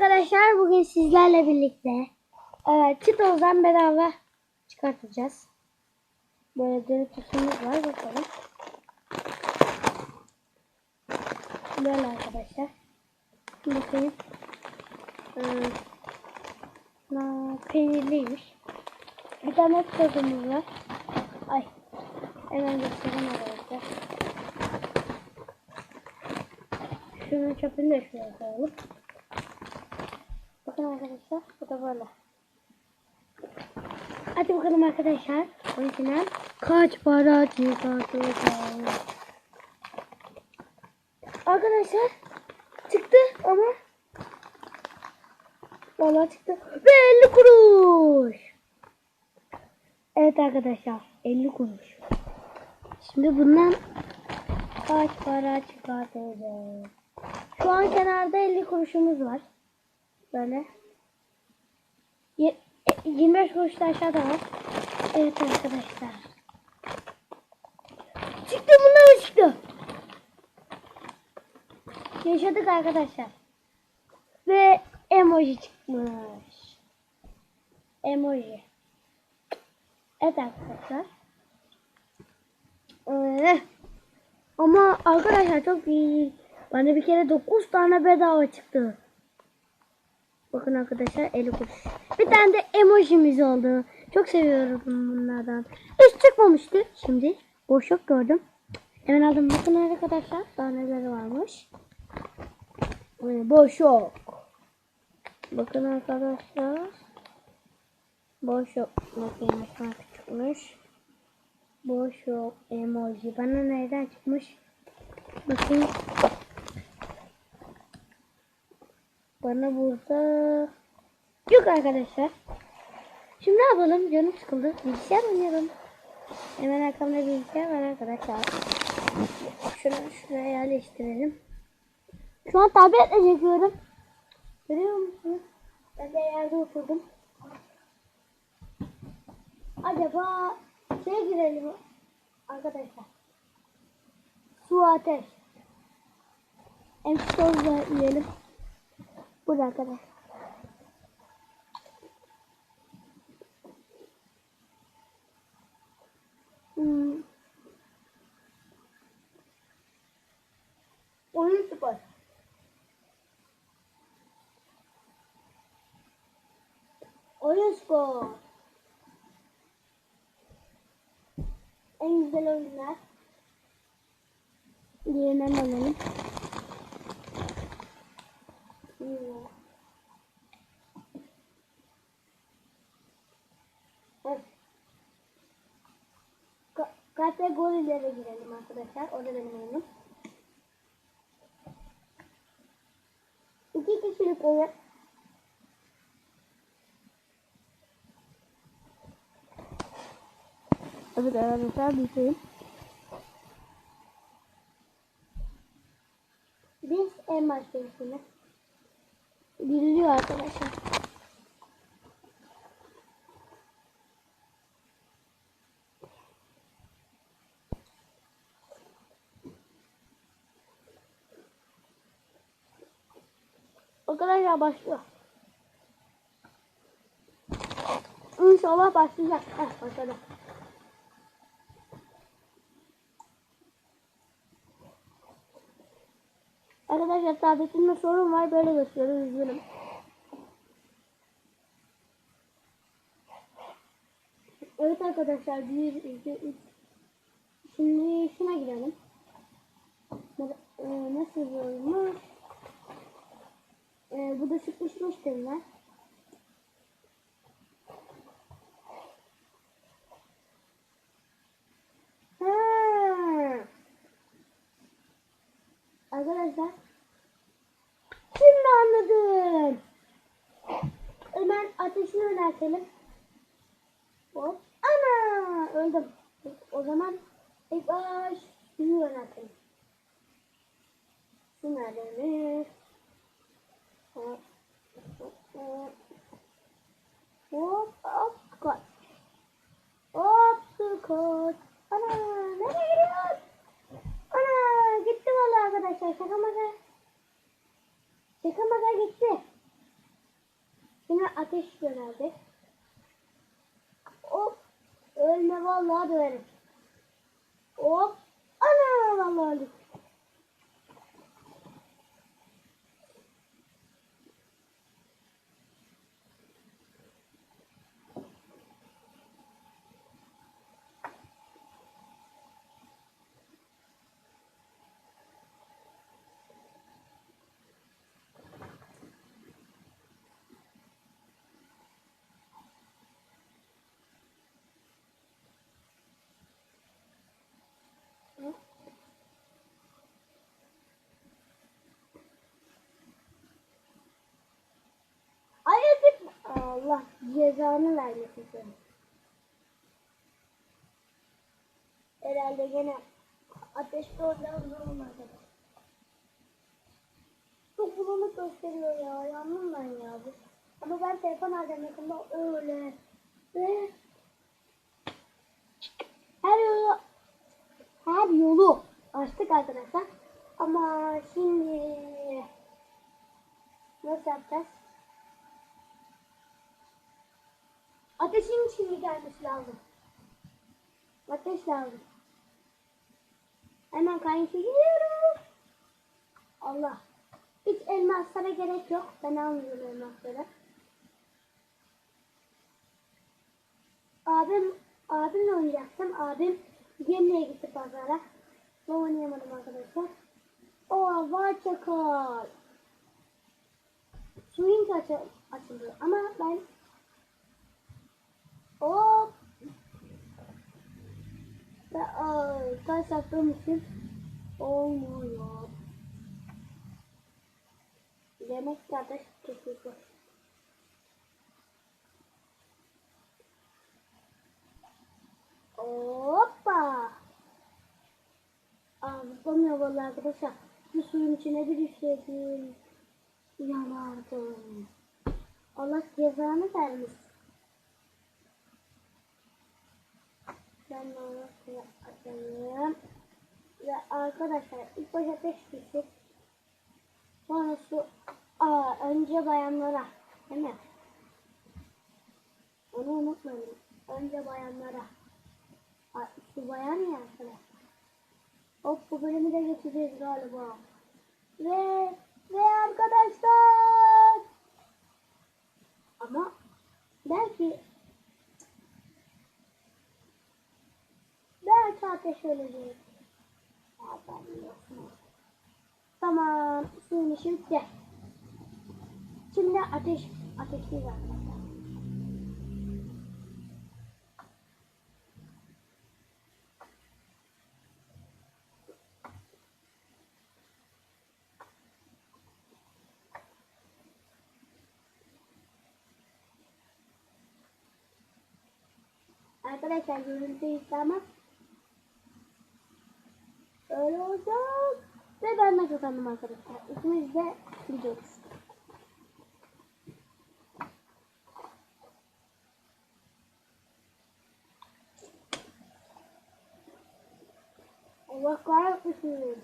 arkadaşlar bugün sizlerle birlikte e, Çitoz'dan bedava çıkartacağız. Böyle dönüp tutumuz var bakalım. Böyle arkadaşlar. Bakayım. Ee, na, peynirliymiş. Bir tane tozumuz var. Ay. Hemen göstereyim arkadaşlar. Şunun çöpünü de şuraya koyalım. Bakın arkadaşlar bu da böyle. Hadi bakalım arkadaşlar. İçinden kaç para çıkartacağız? Arkadaşlar çıktı ama Vallahi çıktı. Ve 50 kuruş. Evet arkadaşlar 50 kuruş. Şimdi bundan kaç para çıkartacağız? Şu an kenarda 50 kuruşumuz var. Böyle. Ye- e, 25 kuruş da aşağıda var. Evet arkadaşlar. Çıktı bunlar da çıktı. Yaşadık arkadaşlar. Ve emoji çıkmış. Emoji. Evet arkadaşlar. Ee, ama arkadaşlar çok iyi. Bana bir kere 9 tane bedava çıktı. Bakın arkadaşlar 50 kuruş. Bir tane de emojimiz oldu. Çok seviyorum bunlardan. Hiç çıkmamıştı. Şimdi boşluk gördüm. Hemen aldım. Bakın arkadaşlar daha neler varmış. Böyle boşluk. Bakın arkadaşlar. Boşluk. Bakayım ekran küçükmüş. Boşluk emoji. Bana nereden çıkmış? Bakayım. Bana burada yok arkadaşlar. Şimdi ne yapalım? Canım sıkıldı. Bilgisayar oynayalım. Hemen arkamda bilgisayar var arkadaşlar. Şunu şuraya yerleştirelim. Şu an tabletle çekiyorum. Görüyor musunuz? Ben de yerde oturdum. Acaba şeye girelim arkadaşlar. Su ateş. En sonunda yiyelim. Burada arkadaşlar. Hmm. Oyun spor. Oyun spor. En güzel oyunlar. Diğerinden alalım. Ka- Kategorilere girelim arkadaşlar. O da benim oyunum. İki kişilik oyun. Evet arkadaşlar bir şeyim. Biz en yine. Biliniyor arkadaşlar. Arkadaşlar başlıyor. İnşallah başlayacak. Heh, başladı. Tabletimde sorun var. Böyle gösteriyor. Üzgünüm. Evet arkadaşlar. Bir, iki, üç. Şimdi şuna girelim. Ee, nasıl oyunmuş? Ee, bu da sıkışmış derler. Ha. Arkadaşlar. Şimdi anladım. Hemen yöneltelim. Hop. Ana öldüm. O zaman ilk baş suyu yöneltelim. Su neredeymiş? Hop. Hop. Hop. Hop. Koy. Ana nereye gidiyorsun? Ana gitti vallahi arkadaşlar şaka maka. Şaka maka gitti. Ateş yöneldi. Hop. Ölme vallahi döverim. Hop. Ana vallahi. Allah cezanı vermesin seni. Herhalde gene ateşte orada olmadı. Çok bulanık gösteriyor ya. Yandım ben ya. Ama ben telefon alacağım yakında öyle. Ve her yolu her yolu açtık arkadaşlar. Ama şimdi nasıl yapacağız? Şimdi gelmesi lazım. Ateş lazım. Hemen kayınçı gidiyorum. Allah. Hiç elmaslara gerek yok. Ben almıyorum elmasları. Abim, abimle oynayacaktım. Abim gemiye gitti pazara. Ben oynayamadım arkadaşlar. O var çakal. Suyun açı, açıldı. Ama ben Hop. Ve taş attığım için olmuyor. Demek ki ateş kesildi. Hoppa. Aa, zıplamıyor vallahi arkadaşlar. Bu suyun içine bir düşerim. Yanardım. Allah cezanı vermesin. Ben suya atayım. Ve arkadaşlar ilk başa ateş düşük. Sonra Aa, önce bayanlara. Değil mi? Onu unutmayın. Önce bayanlara. Aa, su bayan ya arkadaşlar. Hop bu bölümü de geçeceğiz galiba. Ve ve arkadaşlar. Ama belki Ya ben biliyorsun. Tamam suyun işi. Şimdi ateş ateşliyiz arkadaşlar. Arkadaşlar görüntü istemez. Olacak. Ve ben de kazandım arkadaşlar. İkimiz de gidiyoruz. Allah kahretmesin.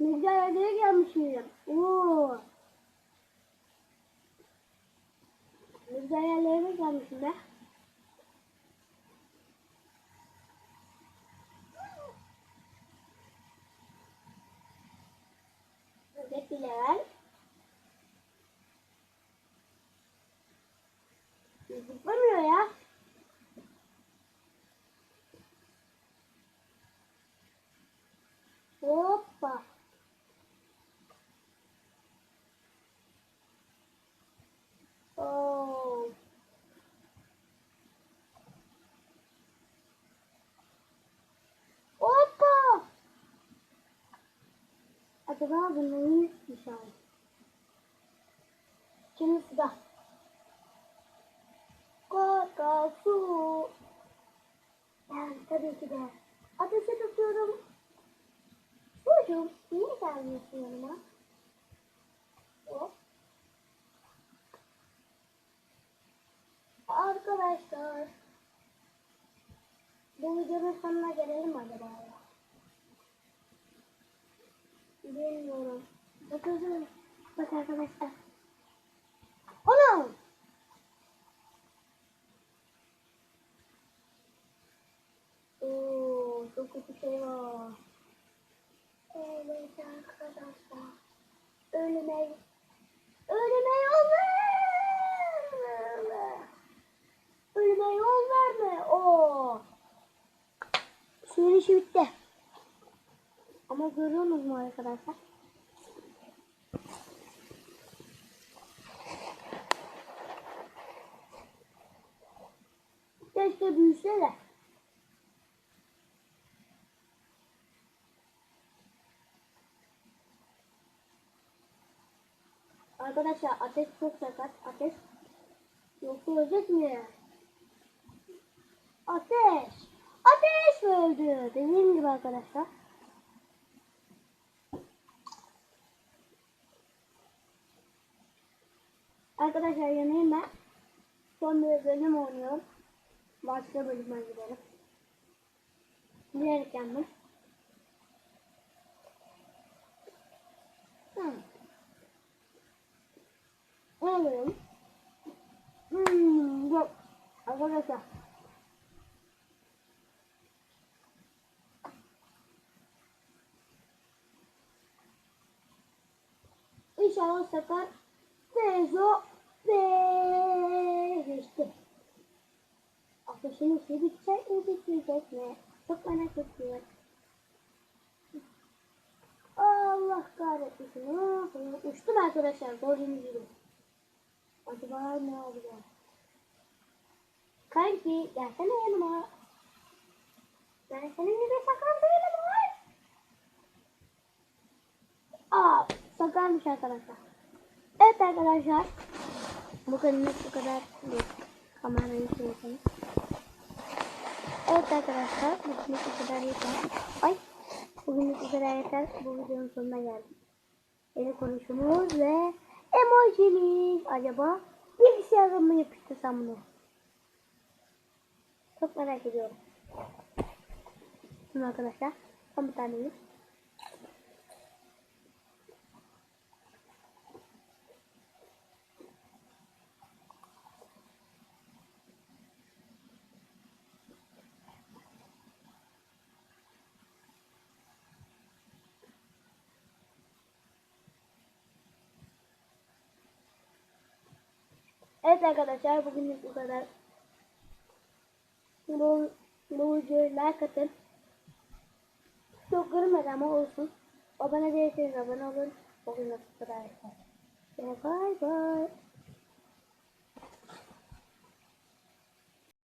Ne güzel yerlere gelmişim. Oo. Ne güzel yerlere gelmişim be. Oh. Hoppa. Acaba bunların nişanı. Şimdi suda. Tabii ki de ateşe tutuyorum. Çocuğum niye gelmiyorsun yanıma? Hop. Arkadaşlar. Bu videonun sonuna gelelim acaba ya? Bilmiyorum. Bakın. Bak arkadaşlar. çok kötü şey. Evet arkadaşlar. Ölüme ölüme yol verme. Ölüme yol verme. Oo. Suyun işi bitti. Ama görüyorsunuz mu arkadaşlar? Keşke büyüse de. Arkadaşlar ateş çok sakat. Ateş yoksa ölecek mi? Ateş! Ateş öldü? Dediğim gibi arkadaşlar. Arkadaşlar yanayım ben. Son bir bölüm oynuyorum. Başka bölüme gidelim. Bilerek yandım. Hmm. Yok. Arkadaşlar. İnşallah sakar Tezo ve geçti. Ateşin işi bitecek mi bitmeyecek mi? Çok merak ediyorum. Allah kahretmesin. Uçtum arkadaşlar. Gördüğünüz gibi. Acaba ne olacak? Kanki gelsene yanıma. Ben senin gibi sakar değilim lan. Aa sakarmış arkadaşlar. Evet arkadaşlar. Bu kadarlık bu kadar. Kamerayı çekelim. Evet arkadaşlar. Bugünlük bu kadar yeter. Ay. Bugünlük bu kadar yeter. Bu videonun sonuna geldik. Yeni konuşumuz ve emojimiz. Acaba bilgisayarda mı yapıştırsam bunu? Çok merak ediyorum. Şimdi arkadaşlar. Son bir taneyiz. Evet arkadaşlar bugünlük bu kadar. Bu, bu videoyu like atın. Çok görmedi ama olsun. Abone değilseniz abone olun. Bugünlük bu kadar. Bye bye.